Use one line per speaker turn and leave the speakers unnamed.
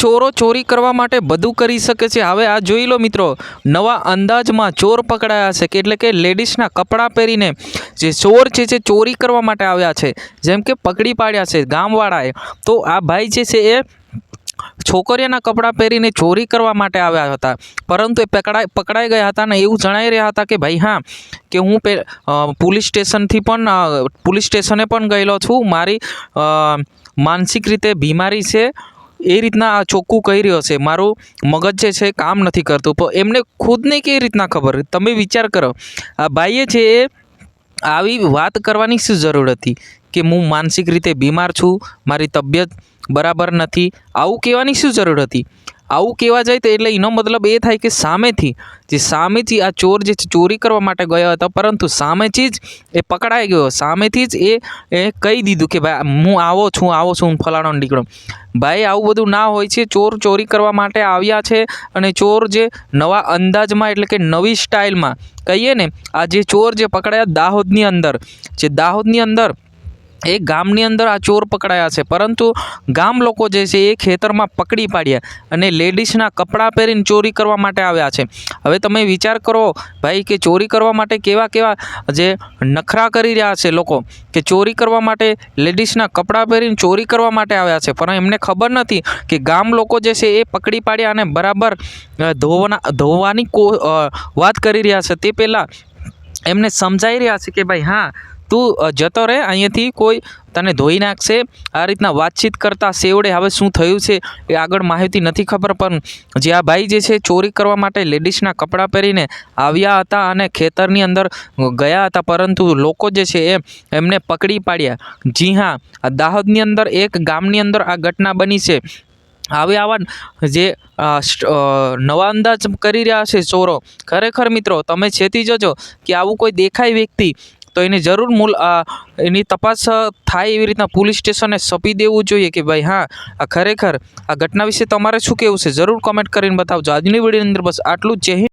ચોરો ચોરી કરવા માટે બધું કરી શકે છે. હવે આ જોઈ લો મિત્રો, નવા અંદાજમાં ચોર પકડાયા છે. કે એટલે કે લેડીઝના કપડાં પહેરીને જે ચોર છે જે ચોરી કરવા માટે આવ્યા છે. જેમ કે પકડી પાડ્યા છે ગામવાળાએ. તો આ ભાઈ જે છે એ છોકરીઓના કપડાં પહેરીને ચોરી કરવા માટે આવ્યા હતા. પરંતુ એ પકડાઈ પકડાઈ ગયા હતા ને એવું જણાઈ રહ્યા હતા કે, ભાઈ હા, કે હું પે પોલીસ સ્ટેશનથી પણ પોલીસ સ્ટેશને પણ ગયેલો છું. મારી માનસિક રીતે બીમારી છે. એ રીતના આ ચોખ્ખું કહી રહ્યો છે, મારું મગજ જે છે કામ નથી કરતું. તો એમને ખુદને કેવી રીતના ખબર? તમે વિચાર કરો, આ ભાઈએ છે એ આવી વાત કરવાની શું જરૂર હતી? કે હું માનસિક રીતે બીમાર છું, મારી તબિયત બરાબર નથી, આવું કહેવાની શું જરૂર હતી? આવું કહેવા જાય તો એટલે એનો મતલબ એ થાય કે સામેથી, જે સામેથી આ ચોર જે ચોરી કરવા માટે ગયો હતો, પરંતુ સામેથી જ એ પકડાઈ ગયો. સામેથી જ એ એ કહી દીધું કે ભાઈ, હું આવો છું આવો છું, હું ફલાણો નીકળો. ભાઈ, આવું બધું ના હોય છે. ચોર ચોરી કરવા માટે આવ્યા છે અને ચોર જે નવા અંદાજમાં એટલે કે નવી સ્ટાઇલમાં, કહીએ ને, આ જે ચોર જે પકડાયા દાહોદની અંદર, જે દાહોદની અંદર એ ગામની અંદર આ ચોર પકડાયા છે. પરંતુ ગામ લોકો જે છે એ ખેતરમાં પકડી પાડ્યા અને લેડીઝના કપડાં પહેરીને ચોરી કરવા માટે આવ્યા છે. હવે તમે વિચાર કરો ભાઈ કે ચોરી કરવા માટે કેવા કેવા જે નખરા કરી રહ્યા છે લોકો કે ચોરી કરવા માટે લેડીઝના કપડાં પહેરીને ચોરી કરવા માટે આવ્યા છે. પણ એમને ખબર નથી કે ગામ લોકો જે છે એ પકડી પાડ્યા અને બરાબર ધોવાના, ધોવાની કો વાત કરી રહ્યા છે. તે પહેલાં એમને સમજાઈ રહ્યા છે કે ભાઈ હા તું જતો રહે, અહીંયાથી કોઈ તને ધોઈ નાખશે. આ રીતના વાતચીત કરતાં સેવડે હવે શું થયું છે એ આગળ માહિતી નથી ખબર, પણ જે આ ભાઈ જે છે ચોરી કરવા માટે લેડીઝના કપડાં પહેરીને આવ્યા હતા અને ખેતરની અંદર ગયા હતા, પરંતુ લોકો જે છે એ એમને પકડી પાડ્યા. જી હા દાહોદની અંદર એક ગામની અંદર આ ઘટના બની છે. હવે આવા જે નવા અંદાજ કરી રહ્યા છે ચોરો. ખરેખર મિત્રો, તમે છેતી જજો કે આવું કોઈ દેખાય વ્યક્તિ તો એની જરૂર મૂલ એની તપાસ થાય એવી રીતના પોલીસ સ્ટેશને સોંપી દેવું જોઈએ કે ભાઈ, હા, આ ખરેખર આ ઘટના વિશે તમારે શું કહેવું છે? જરૂર કોમેન્ટ કરીને બતાવજો. આજની વિડીયોની અંદર બસ આટલું જ. જય